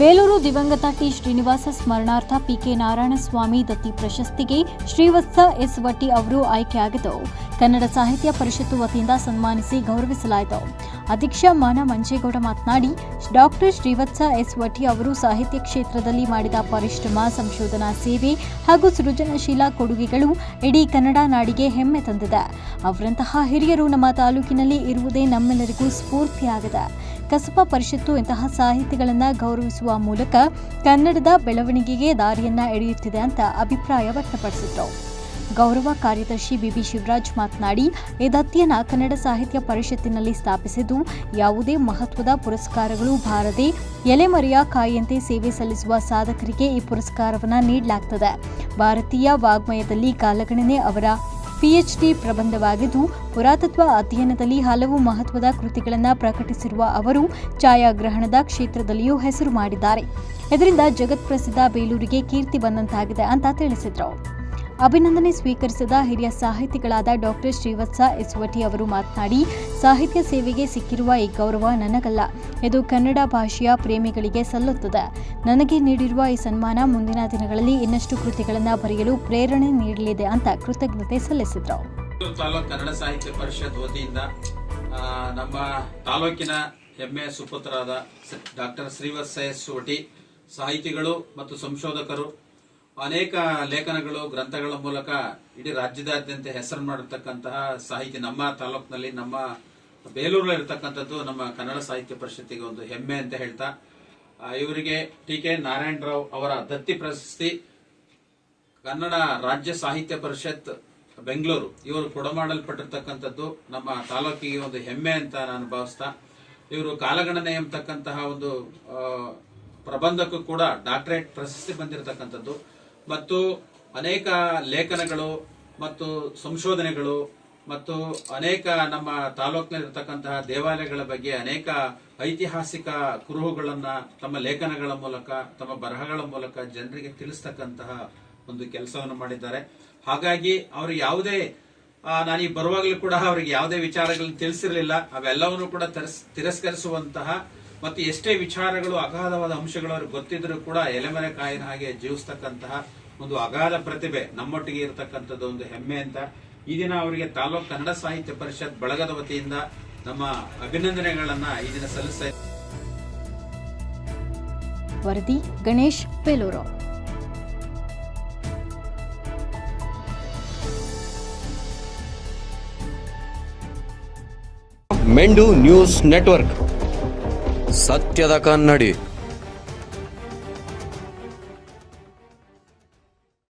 ಬೇಲೂರು ದಿವಂಗತ ಟಿ ಶ್ರೀನಿವಾಸ ಸ್ಮರಣಾರ್ಥ ಪಿಕೆ ನಾರಾಯಣಸ್ವಾಮಿ ದತ್ತಿ ಪ್ರಶಸ್ತಿಗೆ ಶ್ರೀವತ್ಸ ಎಸ್ ವಟ್ಟಿ ಅವರು ಆಯ್ಕೆಯಾಗಿದ್ದು ಕನ್ನಡ ಸಾಹಿತ್ಯ ಪರಿಷತ್ತು ವತಿಯಿಂದ ಸನ್ಮಾನಿಸಿ ಗೌರವಿಸಲಾಯಿತು. ಅಧ್ಯಕ್ಷ ಮಾನ ಮಂಜೇಗೌಡ ಮಾತನಾಡಿ, ಡಾಕ್ಟರ್ ಶ್ರೀವತ್ಸ ಎಸ್ ವಟಿ ಅವರು ಸಾಹಿತ್ಯ ಕ್ಷೇತ್ರದಲ್ಲಿ ಮಾಡಿದ ಪರಿಶ್ರಮ, ಸಂಶೋಧನಾ ಸೇವೆ ಹಾಗೂ ಸೃಜನಶೀಲ ಕೊಡುಗೆಗಳು ಇಡೀ ಕನ್ನಡ ನಾಡಿಗೆ ಹೆಮ್ಮೆ ತಂದಿದೆ. ಅವರಂತಹ ಹಿರಿಯರು ನಮ್ಮ ತಾಲೂಕಿನಲ್ಲಿ ಇರುವುದೇ ನಮ್ಮೆಲ್ಲರಿಗೂ ಸ್ಫೂರ್ತಿಯಾಗಿದೆ. ಕಸಬ ಪರಿಷತ್ತು ಇಂತಹ ಸಾಹಿತಿಗಳನ್ನು ಗೌರವಿಸುವ ಮೂಲಕ ಕನ್ನಡದ ಬೆಳವಣಿಗೆಗೆ ದಾರಿಯನ್ನ ಎಳೆಯುತ್ತಿದೆ ಅಂತ ಅಭಿಪ್ರಾಯ ವ್ಯಕ್ತಪಡಿಸಿದರು. ಗೌರವ ಕಾರ್ಯದರ್ಶಿ ಬಿಬಿ ಶಿವರಾಜ್ ಮಾತನಾಡಿ ಈ ಕನ್ನಡ ಸಾಹಿತ್ಯ ಪರಿಷತ್ತಿನಲ್ಲಿ ಸ್ಥಾಪಿಸಿದ್ದು, ಯಾವುದೇ ಮಹತ್ವದ ಪುರಸ್ಕಾರಗಳು ಬಾರದೆ ಎಲೆಮರೆಯ ಕಾಯಿಯಂತೆ ಸೇವೆ ಸಲ್ಲಿಸುವ ಸಾಧಕರಿಗೆ ಈ ಪುರಸ್ಕಾರವನ್ನು ನೀಡಲಾಗ್ತದೆ. ಭಾರತೀಯ ವಾಗ್ಮಯದಲ್ಲಿ ಕಾಲಗಣನೆ ಅವರ ಪಿಎಚ್ಡಿ ಪ್ರಬಂಧವಾಗಿದ್ದು, ಪುರಾತತ್ವ ಅಧ್ಯಯನದಲ್ಲಿ ಹಲವು ಮಹತ್ವದ ಕೃತಿಗಳನ್ನು ಪ್ರಕಟಿಸಿರುವ ಅವರು ಛಾಯಾಗ್ರಹಣದ ಕ್ಷೇತ್ರದಲ್ಲಿಯೂ ಹೆಸರು ಮಾಡಿದ್ದಾರೆ. ಇದರಿಂದ ಜಗತ್ಪ್ರಸಿದ್ಧ ಬೇಲೂರಿಗೆ ಕೀರ್ತಿ ಬಂದಂತಾಗಿದೆ ಅಂತ ತಿಳಿಸಿದರು. ಅಭಿನಂದನೆ ಸ್ವೀಕರಿಸಿದ ಹಿರಿಯ ಸಾಹಿತಿಗಳಾದ ಡಾಕ್ಟರ್ ಶ್ರೀವತ್ಸ ಎಸ್ವಟಿ ಅವರು ಮಾತನಾಡಿ, ಸಾಹಿತ್ಯ ಸೇವೆಗೆ ಸಿಕ್ಕಿರುವ ಈ ಗೌರವ ನನಗಲ್ಲ. ಇದು ಕನ್ನಡ ಭಾಷೆಯ ಪ್ರೇಮಿಗಳಿಗೆ ಸಲ್ಲುತ್ತದೆ. ನನಗೆ ನೀಡಿರುವ ಈ ಸನ್ಮಾನ ಮುಂದಿನ ದಿನಗಳಲ್ಲಿ ಇನ್ನಷ್ಟು ಕೃತಿಗಳನ್ನು ಬರೆಯಲು ಪ್ರೇರಣೆ ನೀಡಲಿದೆ ಅಂತ ಕೃತಜ್ಞತೆ ಸಲ್ಲಿಸಿದರು. ಕನ್ನಡ ಸಾಹಿತ್ಯ ಪರಿಷತ್ ವತಿಯಿಂದ ನಮ್ಮ ತಾಲೂಕಿನ ಸುಪುತ್ರರಾದ ಡಾಕ್ಟರ್ ಶ್ರೀವತ್ಸ ಎಸ್ ಸಾಹಿತಿಗಳು ಮತ್ತು ಸಂಶೋಧಕರು ಅನೇಕ ಲೇಖನಗಳು, ಗ್ರಂಥಗಳ ಮೂಲಕ ಇಡೀ ರಾಜ್ಯದಾದ್ಯಂತ ಹೆಸರು ಮಾಡಿರ್ತಕ್ಕಂತಹ ಸಾಹಿತ್ಯ, ನಮ್ಮ ತಾಲೂಕಿನಲ್ಲಿ, ನಮ್ಮ ಬೇಲೂರಲ್ಲಿ ಇರತಕ್ಕಂಥದ್ದು ನಮ್ಮ ಕನ್ನಡ ಸಾಹಿತ್ಯ ಪರಿಷತ್ತಿಗೆ ಒಂದು ಹೆಮ್ಮೆ ಅಂತ ಹೇಳ್ತಾ ಇವರಿಗೆ ಟಿ ಕೆ ನಾರಾಯಣರಾವ್ ಅವರ ದತ್ತಿ ಪ್ರಶಸ್ತಿ, ಕನ್ನಡ ರಾಜ್ಯ ಸಾಹಿತ್ಯ ಪರಿಷತ್ ಬೆಂಗಳೂರು, ಇವರು ಕೊಡಮಾಡಲ್ಪಟ್ಟಿರ್ತಕ್ಕಂಥದ್ದು ನಮ್ಮ ತಾಲೂಕಿಗೆ ಒಂದು ಹೆಮ್ಮೆ ಅಂತ ನಾನು ಭಾವಿಸ್ತಾ, ಇವರು ಕಾಲಗಣನೆ ಎಂಬತಕ್ಕಂತಹ ಒಂದು ಪ್ರಬಂಧಕ್ಕೂ ಕೂಡ ಡಾಕ್ಟರೇಟ್ ಪ್ರಶಸ್ತಿ ಬಂದಿರತಕ್ಕಂಥದ್ದು. ಮತ್ತು ಅನೇಕ ಲೇಖನಗಳು ಮತ್ತು ಸಂಶೋಧನೆಗಳು ಮತ್ತು ಅನೇಕ ನಮ್ಮ ತಾಲೂಕಿನಲ್ಲಿರ್ತಕ್ಕಂತಹ ದೇವಾಲಯಗಳ ಬಗ್ಗೆ ಅನೇಕ ಐತಿಹಾಸಿಕ ಕುರುಹುಗಳನ್ನು ತಮ್ಮ ಲೇಖನಗಳ ಮೂಲಕ, ತಮ್ಮ ಬರಹಗಳ ಮೂಲಕ ಜನರಿಗೆ ತಿಳಿಸ್ತಕ್ಕಂತಹ ಒಂದು ಕೆಲಸವನ್ನು ಮಾಡಿದ್ದಾರೆ. ಹಾಗಾಗಿ ಅವರು ಯಾವುದೇ ನಾನು ಬರುವಾಗಲೂ ಕೂಡ ಅವರಿಗೆ ಯಾವುದೇ ವಿಚಾರಗಳನ್ನು ತಿಳಿಸಿರಲಿಲ್ಲ. ಅವೆಲ್ಲವನ್ನು ಕೂಡ ತಿರಸ್, ತಿರಸ್ಕರಿಸುವಂತಹ ಮತ್ತು ಎಷ್ಟೇ ವಿಚಾರಗಳು ಅಗಾಧವಾದ ಅಂಶಗಳು ಅವ್ರಿಗೆ ಗೊತ್ತಿದ್ರೂ ಕೂಡ ಎಲೆಮರೆ ಕಾಯಿನ ಹಾಗೆ ಜೀವಿಸ್ತಕ್ಕಂತಹ ಒಂದು ಅಗಾಧ ಪ್ರತಿಭೆ ನಮ್ಮೊಟ್ಟಿಗೆ ಇರತಕ್ಕಂಥದ್ದು ಒಂದು ಹೆಮ್ಮೆ ಅಂತ. ಈ ದಿನ ಅವರಿಗೆ ತಾಲೂಕು ಕನ್ನಡ ಸಾಹಿತ್ಯ ಪರಿಷತ್ ಬಳಗದ ವತಿಯಿಂದ ನಮ್ಮ ಅಭಿನಂದನೆಗಳನ್ನ ಈ ದಿನ ಸಲ್ಲಿಸ್ತಾ. ವರದಿ ಗಣೇಶ್ ಬೇಲೂರು. ಮೆಂಡು ನ್ಯೂಸ್ ನೆಟ್ವರ್ಕ್. ಸತ್ಯದ ಕನ್ನಡಿ.